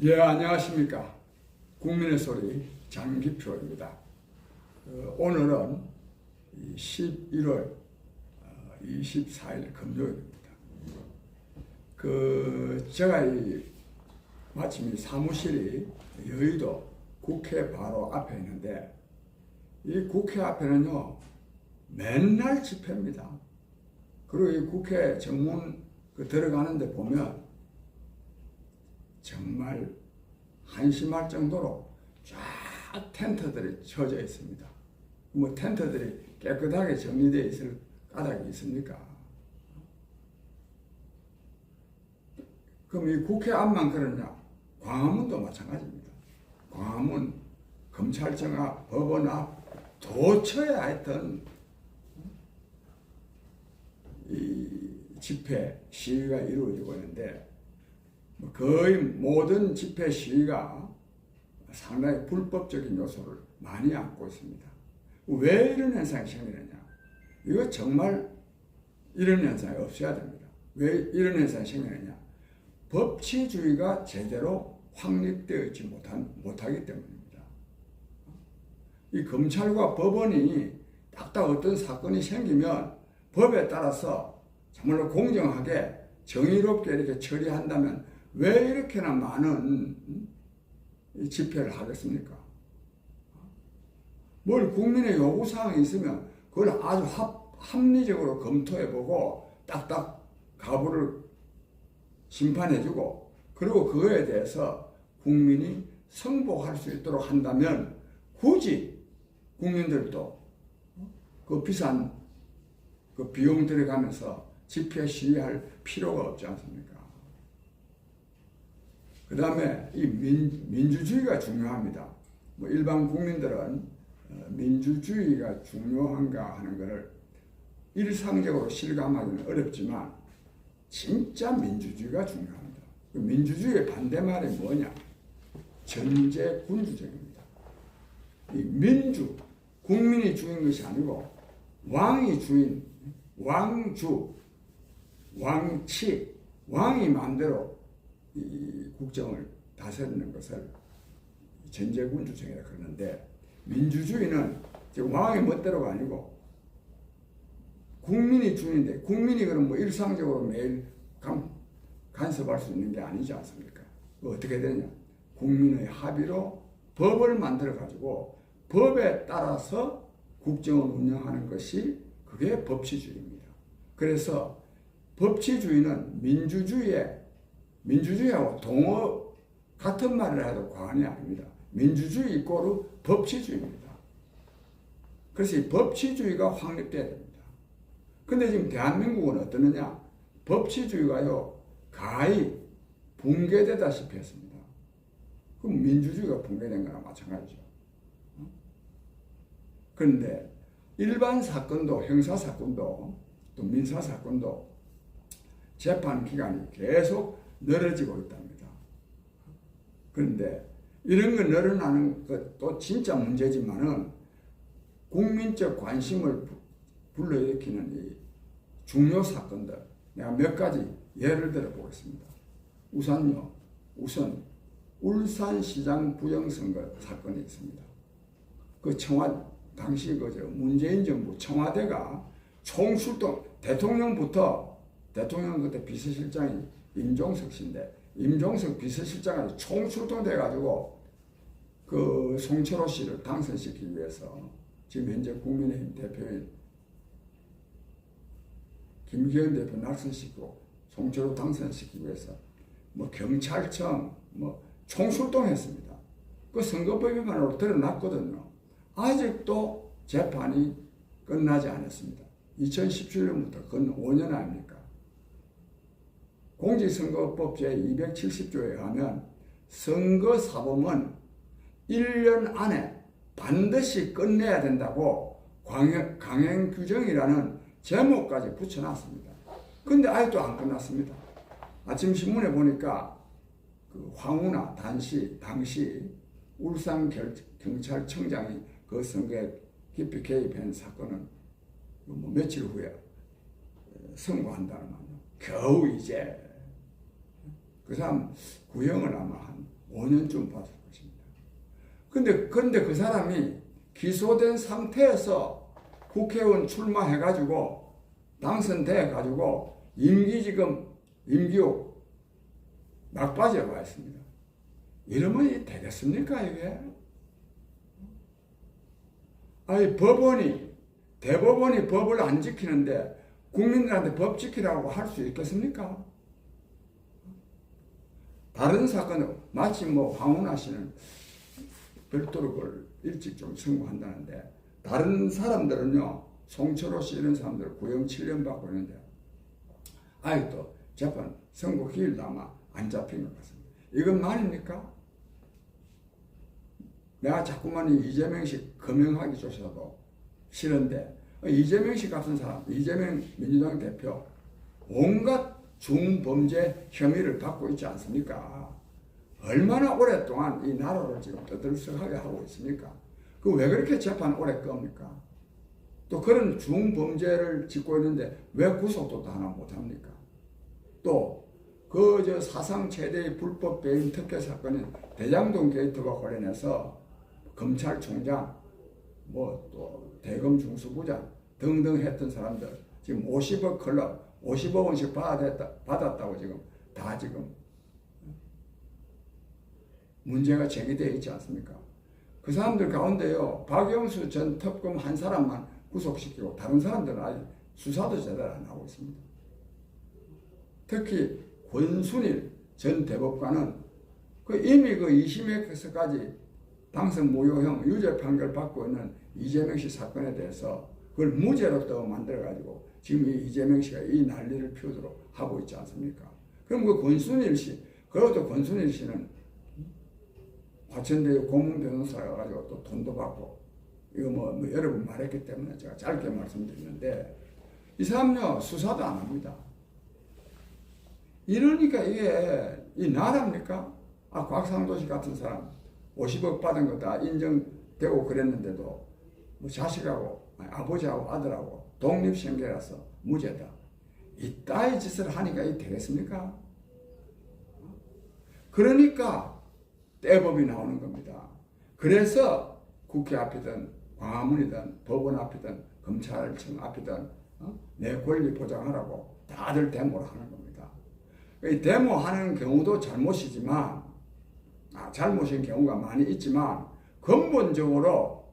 예, 안녕하십니까. 국민의 소리 장기표입니다. 어, 오늘은 이 11월 24일 금요일입니다. 그, 제가 이, 마침 이 사무실이 여의도 국회 바로 앞에 있는데, 이 국회 앞에는요, 맨날 집회입니다. 그리고 이 국회 정문 그 들어가는데 보면 정말 한심할 정도로 쫙 텐트들이 쳐져 있습니다. 뭐 텐트들이 깨끗하게 정리되어 있을 까닭이 있습니까? 그럼 이 국회 앞만 그러냐? 광화문도 마찬가지입니다. 광화문, 검찰청 앞, 법원 앞, 도처에 하여튼 이 집회 시위가 이루어지고 있는데 뭐 거의 모든 집회 시위가 상당히 불법적인 요소를 많이 안고 있습니다. 왜 이런 현상이 생기느냐? 이거 정말 이런 현상이 없어야 됩니다. 왜 이런 현상이 생기느냐? 법치주의가 제대로 확립되어 있지 못한, 못하기 때문입니다. 이 검찰과 법원이 딱딱 어떤 사건이 생기면 법에 따라서 정말로 공정하게 정의롭게 이렇게 처리한다면 왜 이렇게나 많은 집회를 하겠습니까? 뭘 국민의 요구사항이 있으면 그걸 아주 합, 합리적으로 검토해보고 딱딱 가부를 심판해주고 그리고 그거에 대해서 국민이 성복할 수 있도록 한다면 굳이 국민들도 그 비싼 그 비용 들어가면서 집회 시위할 필요가 없지 않습니까? 그 다음에 이 민, 민주주의가 중요합니다. 뭐 일반 국민들은 어, 민주주의가 중요한가 하는 것을 일상적으로 실감하기는 어렵지만 진짜 민주주의가 중요합니다. 그 민주주의의 반대말이 뭐냐? 전제 군주적입니다. 이 민주, 국민이 주인 것이 아니고 왕이 주인, 왕주, 왕치, 왕이 마음대로 이 국정을 다스리는 것을 전제군주정이라 그러는데 민주주의는 지금 왕의 멋대로가 아니고 국민이 주인데 국민이 그럼 뭐 일상적으로 매일 간, 간섭할 수 있는 게 아니지 않습니까? 어떻게 되냐? 국민의 합의로 법을 만들어 가지고 법에 따라서 국정을 운영하는 것이 그게 법치주의입니다. 그래서 법치주의는 민주주의의 민주주의하고 동어 같은 말을 해도 과언이 아닙니다. 민주주의 이꼬르 법치주의입니다. 그래서 이 법치주의가 확립돼야 됩니다. 근데 지금 대한민국은 어떠느냐? 법치주의가요, 가히 붕괴되다시피 했습니다. 그럼 민주주의가 붕괴된 거나 마찬가지죠. 그런데 일반 사건도, 형사 사건도, 또 민사 사건도 재판 기간이 계속 늘어지고 있답니다. 그런데 이런 거 늘어나는 것도 진짜 문제지만은 국민적 관심을 불러일으키는 이 중요 사건들 내가 몇 가지 예를 들어 보겠습니다. 우선요, 우선 울산시장 부정선거 사건이 있습니다. 그 청와 당시 그저 문재인 정부 청와대가 총출동 대통령부터 대통령 그때 비서실장이 임종석 씨인데 임종석 비서실장이 총출동돼 가지고 그 송철호 씨를 당선시키기 위해서 지금 현재 국민의힘 대표인 김기현 대표 낙선시키고 송철호 당선시키기 위해서 뭐 경찰청 뭐 총출동했습니다. 그 선거법 위반으로 드러났거든요. 아직도 재판이 끝나지 않았습니다. 2017년부터 근 5년 아닙니까? 공직선거법 제270조에 의하면 선거사범은 1년 안에 반드시 끝내야 된다고 강행, 강행 규정이라는 제목까지 붙여놨습니다. 근데 아직도 안 끝났습니다. 아침 신문에 보니까 그 황우나 단시, 당시 울산 경찰청장이 그 선거에 깊이 개입한 사건은 뭐 며칠 후에 선고한다는 말이요. 겨우 이제 그 사람 구형을 아마 한 5년쯤 받을 것입니다. 근데, 그런데 그 사람이 기소된 상태에서 국회의원 출마해가지고 당선돼가지고 임기 지금 임기호 막바지에 와 있습니다. 이러면 이 되겠습니까 이게? 아니 법원이 대법원이 법을 안 지키는데 국민들한테 법 지키라고 할 수 있겠습니까? 다른 사건은 마치 뭐 황운하 씨는 별도로 그걸 일찍 좀 선고한다는데 다른 사람들은요 송철호 씨 이런 사람들 구형 7년 받고 있는데 아직도 재판 선고 기일도 아마 안 잡힌 것 같습니다. 이건 말입니까? 내가 자꾸만 이재명 씨 금융하기조차도 싫은데 이재명 씨 같은 사람, 이재명 민주당 대표 온갖 중범죄 혐의를 받고 있지 않습니까? 얼마나 오랫동안 이 나라를 지금 떠들썩하게 하고 있습니까? 그 왜 그렇게 재판 오래 겁니까? 또 그런 중범죄를 짓고 있는데 왜 구속도 하나 못합니까? 또 그 저 사상 최대의 불법 배임 특혜 사건인 대장동 게이트와 관련해서 검찰총장 뭐 또 대검 중수부장 등등 했던 사람들 지금 50억 클럽 50억 원씩 받았다, 받았다고 지금 다 지금 문제가 제기되어 있지 않습니까? 그 사람들 가운데요 박영수 전 특검 한 사람만 구속시키고 다른 사람들은 아직 수사도 제대로 안 하고 있습니다. 특히 권순일 전 대법관은 그 이미 그 2심에서까지 당선 무효형 유죄 판결 받고 있는 이재명 씨 사건에 대해서 그걸 무죄로 또 만들어가지고 지금 이 이재명 씨가 이 난리를 피우도록 하고 있지 않습니까? 그럼 그 권순일 씨, 그것도 권순일 씨는 화천대 고문 변호사가 가지고 또 돈도 받고 이거 뭐, 뭐 여러 분 말했기 때문에 제가 짧게 말씀드리는데 이 사람요 수사도 안 합니다. 이러니까 이게 이 나라입니까? 아 곽상도 씨 같은 사람 50억 받은 거 다 인정되고 그랬는데도 뭐 자식하고 아니, 아버지하고 아들하고 독립신계라서 무죄다. 이 따위 짓을 하니까 이 되겠습니까? 그러니까 떼법이 나오는 겁니다. 그래서 국회 앞이든 광화문이든 법원 앞이든 검찰청 앞이든 어? 내 권리 보장하라고 다들 데모를 하는 겁니다. 이 데모하는 경우도 잘못이지만 아, 잘못인 경우가 많이 있지만 근본적으로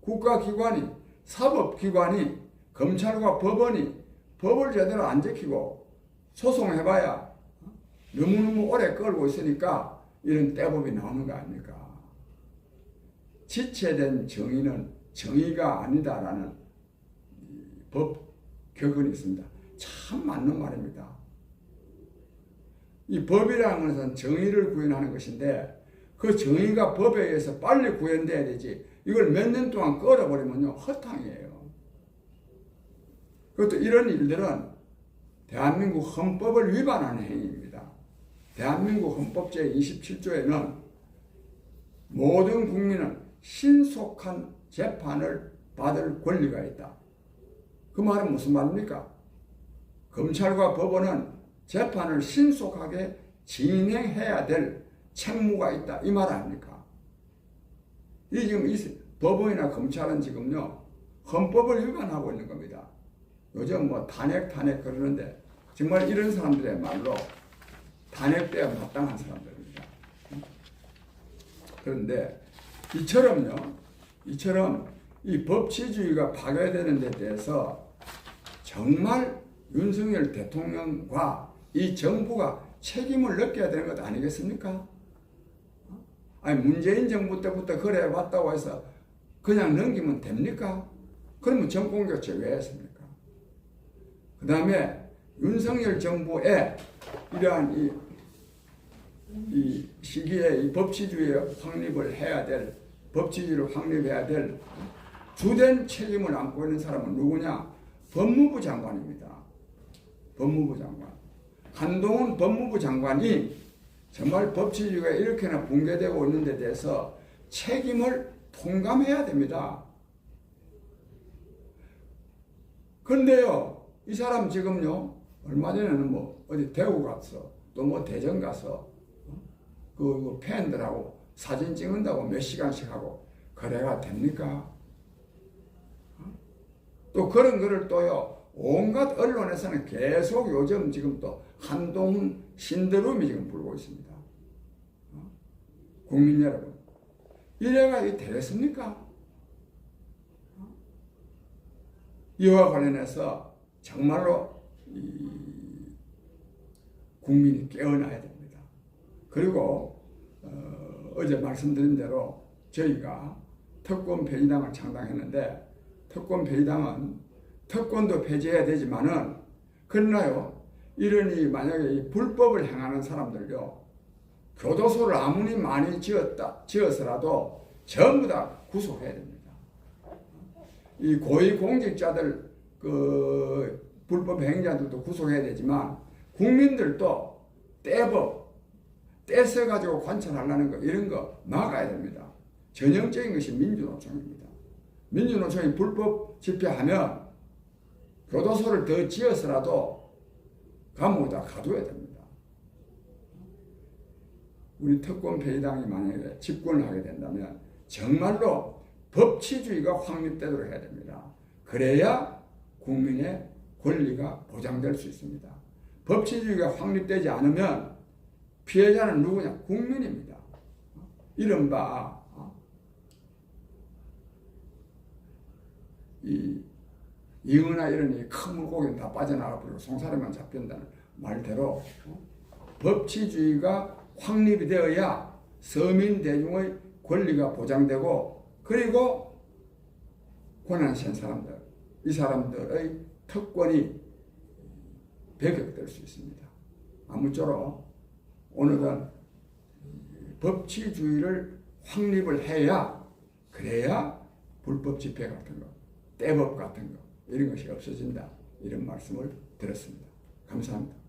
국가기관이 사법기관이 검찰과 법원이 법을 제대로 안 지키고 소송해봐야 너무너무 오래 끌고 있으니까 이런 떼법이 나오는 거 아닙니까? 지체된 정의는 정의가 아니다라는 법 격언이 있습니다. 참 맞는 말입니다. 이 법이라는 것은 정의를 구현하는 것인데 그 정의가 법에 의해서 빨리 구현돼야 되지 이걸 몇 년 동안 끌어버리면요 허탕이에요. 그것도 이런 일들은 대한민국 헌법을 위반하는 행위입니다. 대한민국 헌법 제27조에는 모든 국민은 신속한 재판을 받을 권리가 있다. 그 말은 무슨 말입니까? 검찰과 법원은 재판을 신속하게 진행해야 될 책무가 있다. 이 말 아닙니까? 이 지금 이 법원이나 검찰은 지금요, 헌법을 위반하고 있는 겁니다. 요즘 뭐 탄핵, 탄핵 그러는데, 정말 이런 사람들의 말로 탄핵돼야 마땅한 사람들입니다. 그런데 이처럼요, 이처럼 이 법치주의가 파괴되는 데 대해서 정말 윤석열 대통령과 이 정부가 책임을 느껴야 되는 것 아니겠습니까? 아니 문재인 정부 때부터 그래 왔다고 해서 그냥 넘기면 됩니까? 그러면 정권 교체 왜 했습니까? 그 다음에 윤석열 정부의 이러한 이, 이 시기에 이 법치주의 확립을 해야 될 법치주의를 확립해야 될 주된 책임을 안고 있는 사람은 누구냐? 법무부 장관입니다. 법무부 장관. 한동훈 법무부 장관이 정말 법치주의가 이렇게나 붕괴되고 있는 데 대해서 책임을 통감해야 됩니다. 그런데요, 이 사람 지금요, 얼마 전에는 뭐 어디 대구 갔어, 또 뭐 대전 가서, 어? 그 그, 그 팬들하고 사진 찍는다고 몇 시간씩 하고 거래가 됩니까? 어? 또 그런 거를 또요 온갖 언론에서는 계속 요즘 지금 또 한동훈 신드롬이 지금 불고 있습니다. 어? 국민 여러분 이래가 이 되겠습니까? 어? 이와 관련해서 정말로 이 국민이 깨어나야 됩니다. 그리고 어, 어제 말씀드린 대로 저희가 특권 폐지당을 창당했는데 특권 폐지당은 특권도 폐지해야 되지만은 그러나요 이러니 만약에 이 불법을 행하는 사람들요 교도소를 아무리 많이 지었다 지어서라도 전부 다 구속해야 됩니다. 이 고위 공직자들 그 불법 행위자들도 구속해야 되지만 국민들도 떼법 떼서 가지고 관찰하려는 거 이런 거 막아야 됩니다. 전형적인 것이 민주노총입니다. 민주노총이 불법 집회하면 교도소를 더 지어서라도 감옥에다 가둬야 됩니다. 우리 특권 폐지당이 만약에 집권을 하게 된다면 정말로 법치주의가 확립되도록 해야 됩니다. 그래야 국민의 권리가 보장될 수 있습니다. 법치주의가 확립되지 않으면 피해자는 누구냐? 국민입니다. 이른바 어? 이 이응이나 이런 이큰 물고기는 다 빠져나가 버리고 송사리만 잡힌다는 말대로 어? 법치주의가 확립이 되어야 서민 대중의 권리가 보장되고 그리고 고난센 사람들 이 사람들의 특권이 배격될 수 있습니다. 아무쪼록 오늘은 법치주의를 확립을 해야 그래야 불법 집회 같은 거, 떼법 같은 거 이런 것이 없어진다 이런 말씀을 드렸습니다. 감사합니다.